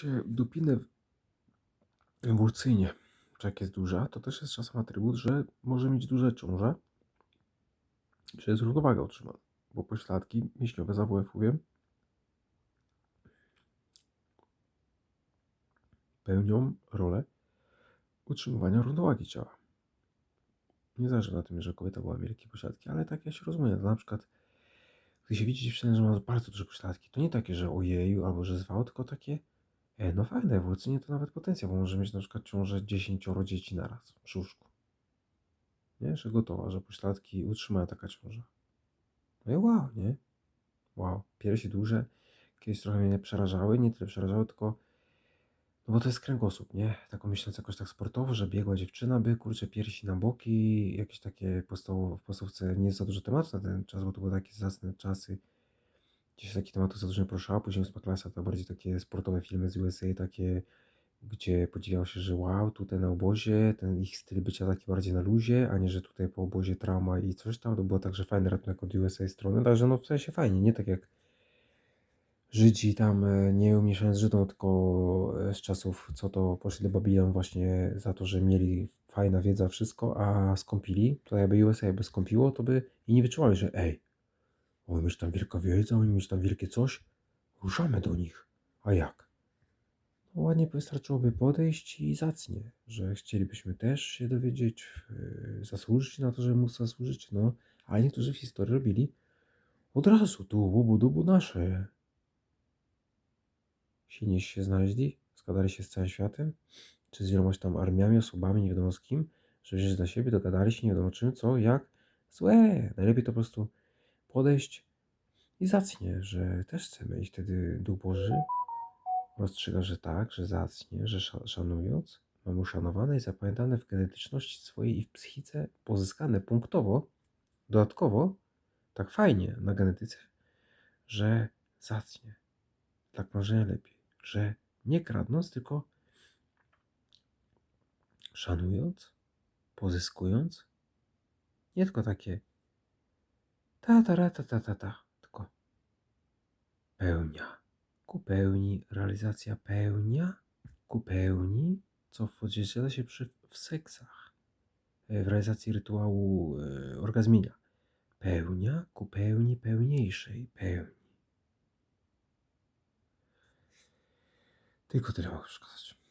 się dupinę w- czy jak jest duża, to też jest czasem atrybut, że może mieć duże ciąże, że jest równowaga utrzymana. Bo pośladki mięśniowe z AWF-u wiem, pełnią rolę utrzymywania równowagi ciała. Nie zależy na tym, że kobieta była wielkie pośladki, ale tak ja się rozumiem. Na przykład, gdy się widzi dziewczynę, że ma bardzo duże pośladki, to nie takie, że ojeju albo że zwał, tylko takie, no fajne, ewolucyjnie to nawet potencjał, bo może mieć na przykład ciążę 10 dzieci naraz przy łóżku. Nie, że gotowa, że pośladki utrzymają taka ciąża. No i wow, nie? Wow, piersi duże, kiedyś trochę mnie przerażały, nie tyle przerażały, tylko no bo to jest kręgosłup, nie? Taką myśląc jakoś tak sportowo, że biegła dziewczyna by, kurczę, piersi na boki, jakieś takie podstawowe, w podstawce nie jest za dużo tematów na ten czas, bo to były takie zacne czasy, gdzie się takich tematów za dużo nie później ósma klasa to bardziej takie sportowe filmy z USA, takie, gdzie podziwiało się, że wow, tutaj na obozie, ten ich styl bycia taki bardziej na luzie, a nie, że tutaj po obozie trauma i coś tam, to było także fajny ratunek od USA strony, także no w sensie fajnie, nie tak jak Żydzi tam, e, nie umieszając Żydom, tylko e, z czasów, co to poszli do Babilon właśnie za to, że mieli fajna wiedza, wszystko, a skąpili, to jakby USA jakby skąpiło, to by i nie wyczuwali, że ej, oni mieć tam wielka wiedza, oni mieć tam wielkie coś, ruszamy do nich. A jak? No ładnie wystarczyłoby podejść i zacnie, że chcielibyśmy też się dowiedzieć, e, zasłużyć na to, żeby móc zasłużyć, no, ale niektórzy w historii robili od razu tu, łubu dubu nasze, silnie się znaleźli, składali się z całym światem, czy z wielomaś tam armiami, osobami, nie wiadomo z kim, że wzięli dla siebie, dogadali się, nie wiadomo czym, co, jak. Złe. Najlepiej to po prostu podejść i zacnie, że też chcemy i wtedy Duch Boży rozstrzyga, że tak, że zacnie, że sza- szanując, mamy uszanowane i zapamiętane w genetyczności swojej i w psychice, pozyskane punktowo, dodatkowo, tak fajnie na genetyce, że zacnie, tak może lepiej, że nie kradnąc, tylko szanując, pozyskując, nie tylko takie ta ta ra, ta ta ta ta, tylko pełnia, ku pełni, realizacja pełnia, ku pełni, co odzwierciedla się przy, w seksach, e, w realizacji rytuału e, orgazmienia. Pełnia ku pełni pełniejszej pełni. Tylko tyle mogę przekazać.